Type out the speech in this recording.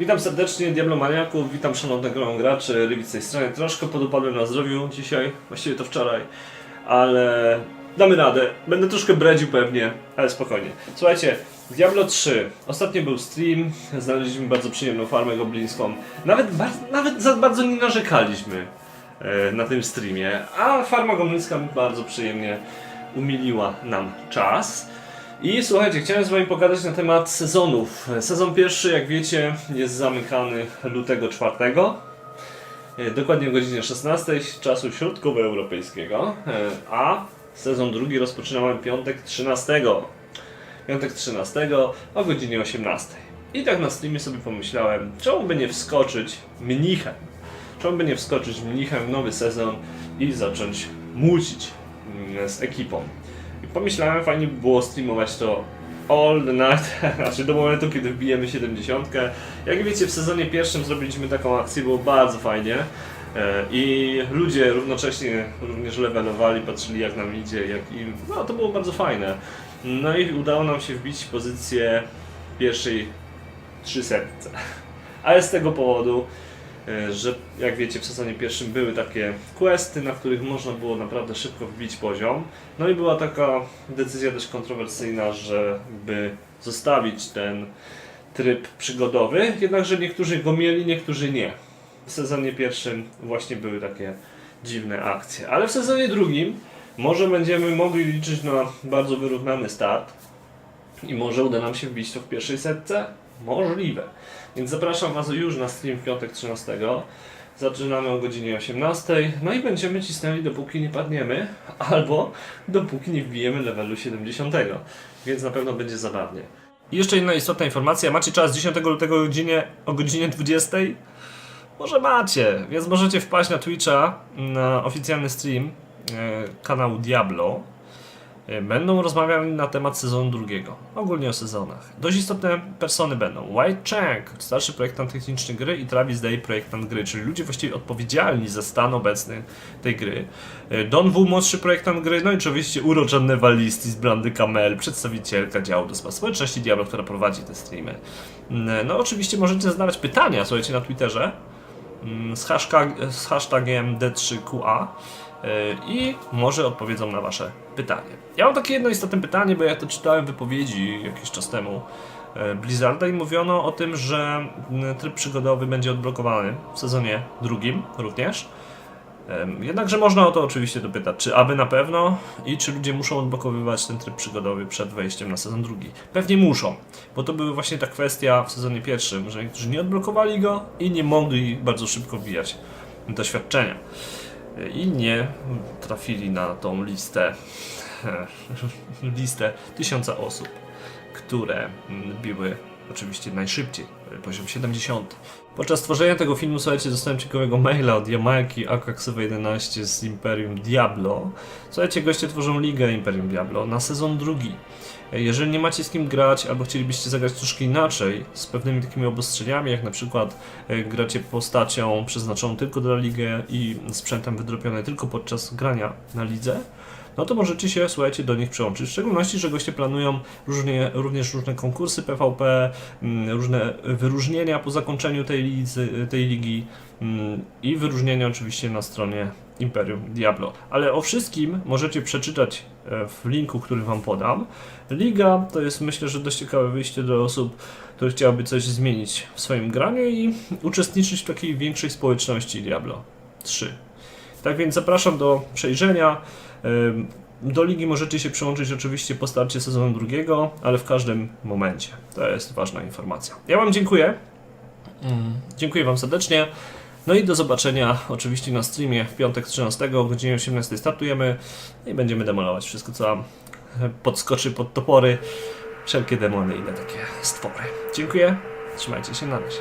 Witam serdecznie Diablomaniaków, witam szanownego graczy, Rybit z tej strony. Troszkę podupadłem na zdrowiu dzisiaj, właściwie to wczoraj, ale damy radę. Będę troszkę bredził pewnie, ale spokojnie. Słuchajcie, Diablo 3. Ostatnio był stream, znaleźliśmy bardzo przyjemną farmę goblińską. Nawet, bar nawet za bardzo nie narzekaliśmy e, na tym streamie, a farma goblińska bardzo przyjemnie umiliła nam czas. I słuchajcie, chciałem z Wami pogadać na temat sezonów. Sezon pierwszy, jak wiecie, jest zamykany lutego 4. e, Dokładnie o godzinie 16 czasu środkowoeuropejskiego, e, a sezon drugi rozpoczynamy piątek 13. Piątek 13 o godzinie 18. I tak na streamie sobie pomyślałem, czemu by nie wskoczyć mnichem? Czemu by nie wskoczyć mnichem w nowy sezon i zacząć mucić z ekipą? I pomyślałem, fajnie by było streamować to all the night, znaczy do momentu, kiedy wbijemy 70. Jak wiecie, w sezonie pierwszym zrobiliśmy taką akcję, było bardzo fajnie. E, I ludzie równocześnie również levelowali, patrzyli jak nam idzie, jak im. No to było bardzo fajne. No i udało nam się wbić pozycję pierwszej 300. Ale z tego powodu, że jak wiecie, w sezonie pierwszym były takie questy, na których można było naprawdę szybko wbić poziom. No i była taka decyzja dość kontrowersyjna, żeby zostawić ten tryb przygodowy, jednakże niektórzy go mieli, niektórzy nie. W sezonie pierwszym właśnie były takie dziwne akcje, ale w sezonie drugim może będziemy mogli liczyć na bardzo wyrównany start i może uda nam się wbić to w pierwszej setce? Możliwe. Więc zapraszam Was już na stream w piątek 13. Zaczynamy o godzinie 18. No i będziemy cisnęli dopóki nie padniemy, albo dopóki nie wbijemy levelu 70. Więc na pewno będzie zabawnie. I jeszcze jedna istotna informacja. Macie czas 10 lutego godzinie, o godzinie 20? Może macie, więc możecie wpaść na Twitcha, na oficjalny stream e, kanału Diablo. E, Będą rozmawiali na temat sezonu drugiego, ogólnie o sezonach. Dość istotne persony będą White Chang, starszy projektant techniczny gry i Travis Day, projektant gry, czyli ludzie właściwie odpowiedzialni za stan obecny tej gry. E, Don Wu, młodszy projektant gry, no i oczywiście uroczony Walisti z Brandy Kamel, przedstawicielka działu do spraw społeczności Diablo, która prowadzi te streamy. Mm, No oczywiście możecie zadawać pytania, słuchajcie, na Twitterze mm, z, hashtag, z hashtagiem D3QA yy, i może odpowiedzą na Wasze pytanie. Ja mam takie jedno istotne pytanie, bo ja to czytałem w wypowiedzi jakiś czas temu yy, Blizzarda i mówiono o tym, że mm, tryb przygodowy będzie odblokowany w sezonie drugim również. Jednakże można o to oczywiście dopytać, czy aby na pewno i czy ludzie muszą odblokowywać ten tryb przygodowy przed wejściem na sezon drugi. Pewnie muszą, bo to była właśnie ta kwestia w sezonie pierwszym, że niektórzy nie odblokowali go i nie mogli bardzo szybko wbijać doświadczenia. I nie trafili na tą listę, listę tysiąca osób, które biły oczywiście najszybciej, poziom 70. Podczas tworzenia tego filmu, słuchajcie, dostałem ciekawego maila od Jamalki Akaksowa11 z Imperium Diablo. Słuchajcie, goście tworzą ligę Imperium Diablo na sezon drugi. Jeżeli nie macie z kim grać, albo chcielibyście zagrać troszkę inaczej, z pewnymi takimi obostrzeniami, jak na przykład e, gracie postacią przeznaczoną tylko dla ligę i sprzętem wydropione tylko podczas grania na lidze, no to możecie się, słuchajcie, do nich przyłączyć. W szczególności, że goście planują różnie, również różne konkursy PvP, mm, różne wyróżnienia po zakończeniu tej, tej ligi mm, i wyróżnienia oczywiście na stronie Imperium Diablo. Ale o wszystkim możecie przeczytać e, w linku, który Wam podam. Liga to jest myślę, że dość ciekawe wyjście do osób, które chciałyby coś zmienić w swoim graniu i uczestniczyć w takiej większej społeczności Diablo 3. Tak więc zapraszam do przejrzenia. Do ligi możecie się przyłączyć oczywiście po starcie sezonu drugiego, ale w każdym momencie. To jest ważna informacja. Ja Wam dziękuję. Mm, Dziękuję Wam serdecznie. No i do zobaczenia oczywiście na streamie w piątek 13 o godzinie 18 startujemy i będziemy demolować wszystko, co Wam podskoczy pod topory. Wszelkie demony i inne takie stwory. Dziękuję. Trzymajcie się na razie.